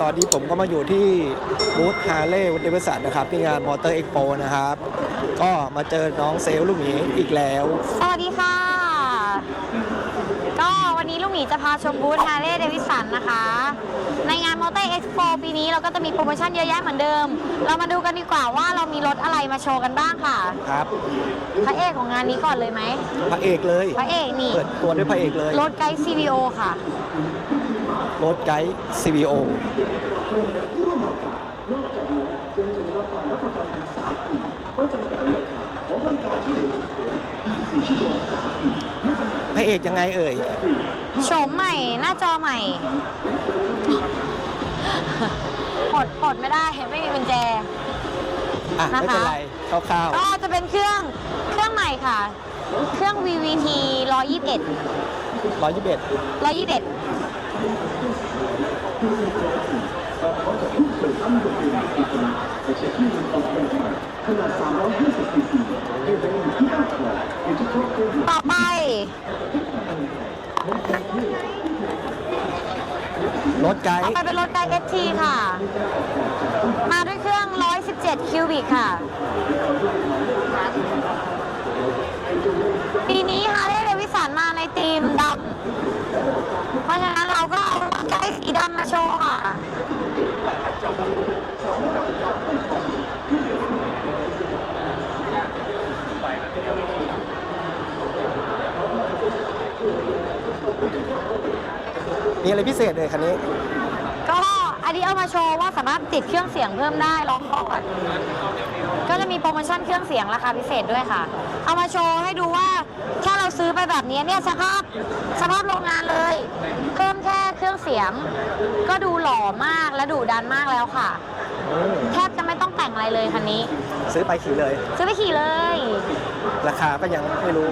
ตอนนี้ผมก็มาอยู่ที่บูธฮาร์เลย์วันเดวิสันนะครับที่งานมอเตอร์เอ็กโปนะครับ ก็มาเจอน้องเซลล์ลูกหมีอีกแล้ว สวัสดีค่ะ ก็วันนี้ลุงหมีจะพาชมบูธฮาร์เลย์เดวิสันนะคะ ในงานมอเตอร์เอ็กซ์โปปีนี้เราก็จะมีโปรโมชั่นเยอะแยะเหมือนเดิม เรามาดูกันดีกว่าว่าเรามีรถอะไรมาโชว์กันบ้างค่ะ ครับ พระเอกของงานนี้ก่อนเลยไหมพระเอกเลย พระเอกนี่ เปิดตัวด้วยพระเอกเลย รถไกด์ CVO ค่ะ รถไกด์ CVO พระเอกยังไงเอ่ย โฉมใหม่ หน้าจอใหม่ปลดปลดไม่ได้ไม่มีกุญแจ อะนะคะไม่เป็นไรคร่าวก็จะเป็นเครื่องเครื่องใหม่ค่ะ เครื่อง VVT 121 ๆ121 121 ต่อไป รถไกต่อไปเป็นรถไกด์ ST ค่ะ มาด้วยเครื่อง 117 คิวบิกค่ะ ปีนี้ฮาร์เลย์เดวิสันมาในธีมดำ เพราะฉะนั้นเราก็เอารถไกด์สีดำ มาโชว์ค่ะมีอะไรพิเศษเลยคันนี้ ก็อันนี้เอามาโชว์ว่าสามารถติดเครื่องเสียงเพิ่มได้ลองก่อนก็จะมีโปรโมชั่นเครื่องเสียงราคาพิเศษด้วยค่ะ เอามาโชว์ให้ดูว่าแค่เราซื้อไปแบบนี้เนี่ยสภาพสภาพโรงงานเลยเพิ่มแค่เครื่องเสียง ก็ดูหล่อมากและดุดันมากแล้วค่ะแทบจะไม่ต้องแต่งอะไรเลยคันนี้ ซื้อไปขี่เลย ซื้อไปขี่เลย ราคาก็ยังไม่รู้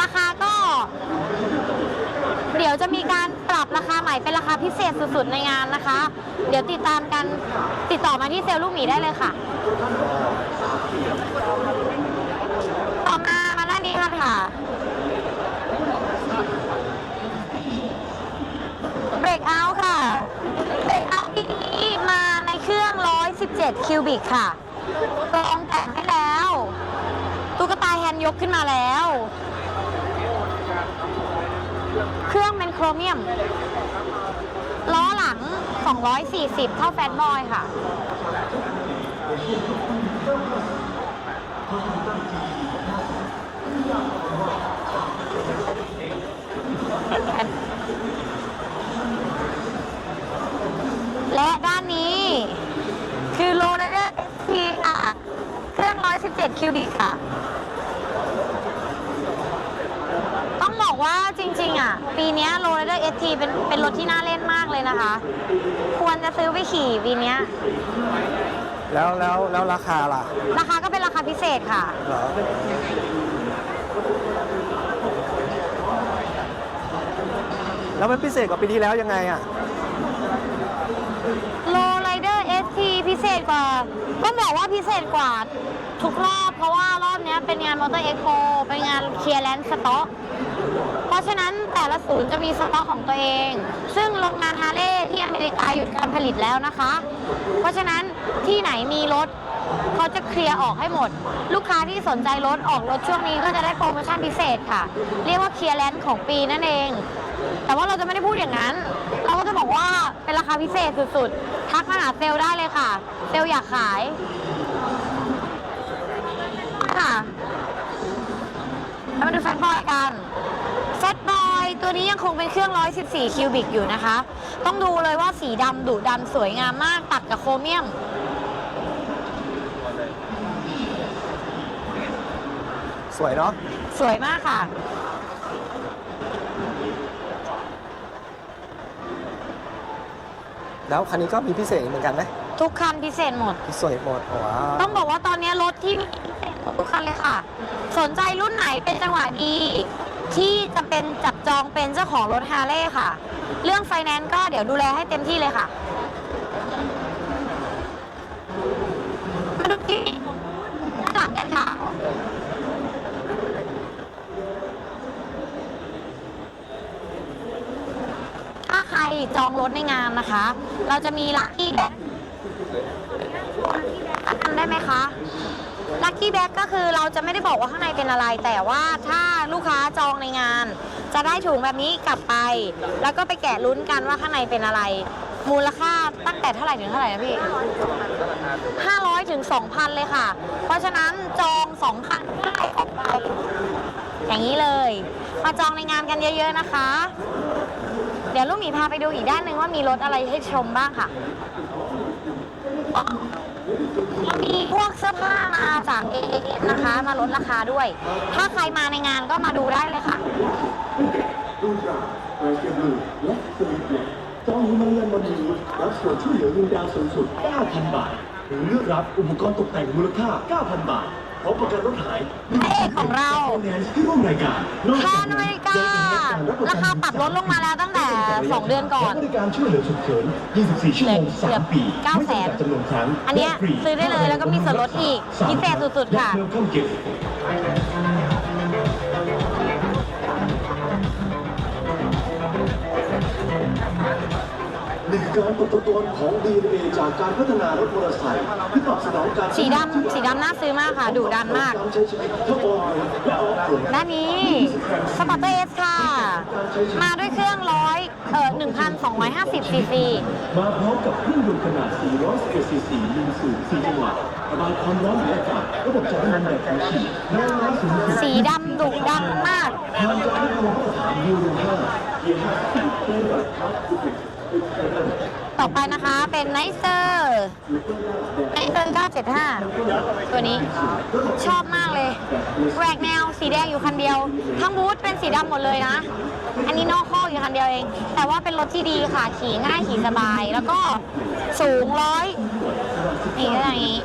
ราคาก็ เดี๋ยวจะมีการปรับราคาใหม่เป็นราคาพิเศษสุดๆในงานนะคะ เดี๋ยวติดตามกันติดต่อมาที่เซลล์ลูกหมีได้เลยค่ะ ต่อมามาด้านนี้กันค่ะเบรกเอาท์ค่ะเบรกเอาท์ที่นี้มาในเครื่อง 117คิวบิกค่ะกรองแต่งให้แล้ว ตุ๊กตาแฮนด์ยกขึ้นมาแล้ว เครื่องเป็นโครเมียม ล้อหลัง 240 เท่าแฟตบอยค่ะด้านนี้คือโลเลเดอร์ทีอะเค รื่อง117คิวบิกค่ะ ต้องบอกว่าจริง ๆ อะ ปีเนี้โรลเลอร์เอสทีเป็นเป็นรถที่น่าเล่นมากเลยนะคะ ควรจะซื้อไปขี่ปีเนี้ยแล้วแล้วแล้วราคาล่ะ ราคาก็เป็นราคาพิเศษค่ะ เหรอแล้วมันพิเศษกว่าปีที่แล้วยังไงอะ ก็บอกว่าพิเศษกว่าทุกรอบ เพราะว่ารอบนี้เป็นงานมอเตอร์เอ็กโปเป็นงานเคลียร์แลนด์สต็อกเพราะฉะนั้นแต่ละศูนย์จะมีสต็อกของตัวเอง ซึ่งโรงงานฮาเลย์ที่อเมริกาหยุดการผลิตแล้วนะคะ เพราะฉะนั้นที่ไหนมีรถเขาจะเคลียร์ออกให้หมด ลูกค้าที่สนใจรถออกรถช่วงนี้ก็จะได้โปรโมชั่นพิเศษค่ะ เรียกว่าเคลียร์แลนด์ของปีนั่นเอง แต่ว่าเราจะไม่ได้พูดอย่างนั้น เราก็จะบอกว่าเป็นราคาพิเศษสุดๆ กมาหาเซลลได้เลยค่ะ เซลลอยากขาย ค่ะแล้วมาดูแฟนบอยกันแฟตบอยตัวนี้ยังคงเป็นเครื่อง 114 คิวบิกอยู่นะคะ ต้องดูเลยว่าสีดำดุดันสวยงามมากตัดกับโครเมียม สวยเนาะ สวยมากค่ะ แล้วคันนี้ก็มีพิเศษเหมือนกันไหมทุกคันพิเศษหมด พิเศษหมดว้าว ต้องบอกว่าตอนนี้รถที่มีพิเศษหมดทุกคันเลยค่ะ สนใจรุ่นไหนเป็นจังหวะดี ที่จะเป็นจับจองเป็นเจ้าของรถฮาร์เลย์ค่ะ เรื่องไฟแนนซ์ก็เดี๋ยวดูแลให้เต็มที่เลยค่ะมาดูที่ด้านหลังกันค่ะ ถ้าใค รจองรถในงานนะคะ เราจะมีลัคกี้ทำได้ไหมคะลัคกี้แบ็กก็คือเราจะไม่ได้บอกว่าข้างในเป็นอะไร แต่ว่าถ้าลูกค้าจองในงาน จะได้ถุงแบบนี้กลับไป แล้วก็ไปแกะลุ้นกันว่าข้างในเป็นอะไร มูลค่าตั้งแต่เท่าไหร่ถึงเท่าไหร่นะพี่500ถึง2,000 เลยค่ะ เพราะฉะนั้นจอง2,000ได้ออกไปอย่างนี้เลย มาจองในงานกันเยอะ ๆ นะคะ เดี๋ยวลูกหมีพาไปดูอีกด้านหนึ่งว่ามีรถอะไรให้ชมบ้างค่ะมีพวกเสื้อผ้ามาจากเอนะคะ มาลดราคาด้วย ถ้าใครมาในงานก็มาดูได้เลยค่ะดูตราเอเชียบูและสวิตเล็กจองฮิมาเลียนวันนี้รับส่วนช่วยเหลือเงินดาวสูงสุด 9,000 บาท หรือเลือกรับอุปกรณ์ตกแต่งมูลค่า 9,000 บาท พร้อมประกันรถหายพระเอกของเราที่ร่วมรายการนอกแทจากนอเมริกายังมีราคาปรับลดลงมาแล้วตั้งแต่ 2 เดือนก่อนบริการช่วยเหลือฉุกเฉิน 24 ชั่วโมงเหลือ3ปีเก้าไม่แสนจำกัดจำนวนครั้งอันเนี้ยและฟรีซื้อได้เลยแล้วก็มีส่วนลดอีกพิเศษสุดๆค่ะ และ Welcome Gift นี่คือการตกตะกอนของ DNA จากการพัฒนารถมอเตอร์ไซค์ที่ตอบสนองการสีดำสีดำน่าซื้อมากค่ะดุดันมาก การใช้ชีวิตทั้งออนไลน์และออฟไลน์ด้านนี้สปอร์ตเตอร์เอสค่ะ มาด้วยเครื่องร้อยเอ่อ1,250ซีซีมาพร้อมกับเครื่องยนต์ขนาด 411 cc หนึ่งสูบ4จังหวะระบายความร้อนในอากาศระบบจัดน้ำมันแบบหัวฉีดแรงม้าสูงสุดสีดำดุดันมากผ่านจากให้ความมาตรฐานยูโร5เกียร์5สปีดเต้นแบบท็อปดูด ต่อไปนะคะเป็นไนเซอร์ไนเซอร์975 ตัวนี้ชอบมากเลยแหวกแนวสีแดงอยู่คันเดียว ทั้งบูธเป็นสีดำหมดเลยนะ อันนี้นอกข้ออยู่คันเดียวเอง แต่ว่าเป็นรถที่ดีค่ะ ขี่ง่ายขี่สบาย แล้วก็สูงร้อย นี่ก็อย่างนี้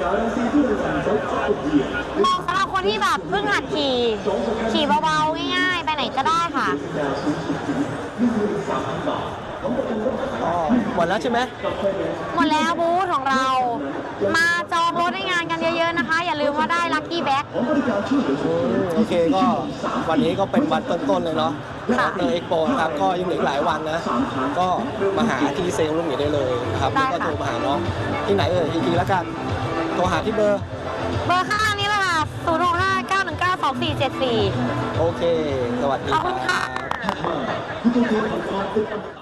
การันตีด้วยรางวัลรถจักรยานเหมาะสำหรับคนที่แบบเพิ่งหัดขี่ ขี่เบาๆง่ายๆ ไปไหนก็ได้ค่ะ ดาวสูงสุดถึง13,000บาทพร้อมประกันรถอ๋อหมดแล้วใช่ไหมหมดแล้วบูธของเรา มาจองรถในงานกันเยอะๆนะคะ อย่าลืมว่าได้ลัคกี้แบ็คพร้อมบริการช่วยเหลือฉุกอืเฉินมโอเคก็วันนี้ก็เป็นวันต้นๆเลยเนาะมค่ะอเตอร์เอ็กโปนะครับก็ยังเหลืออกหลายวันนะ ก็มาหาที่เซลล์ลูกหมีได้เลยนะครับได้แล้วก็ค่ะ โทรมาหาน้องที่ไหนเอ่ยอีกทีละกันโทรหาที่เบอร์ เบอร์ข้างล่างนี้แหละค่ะ0 6 5 9 1 9 2 4 7 4โอเค สวัสดีขอบคุณครัค่ะบผู้ตัว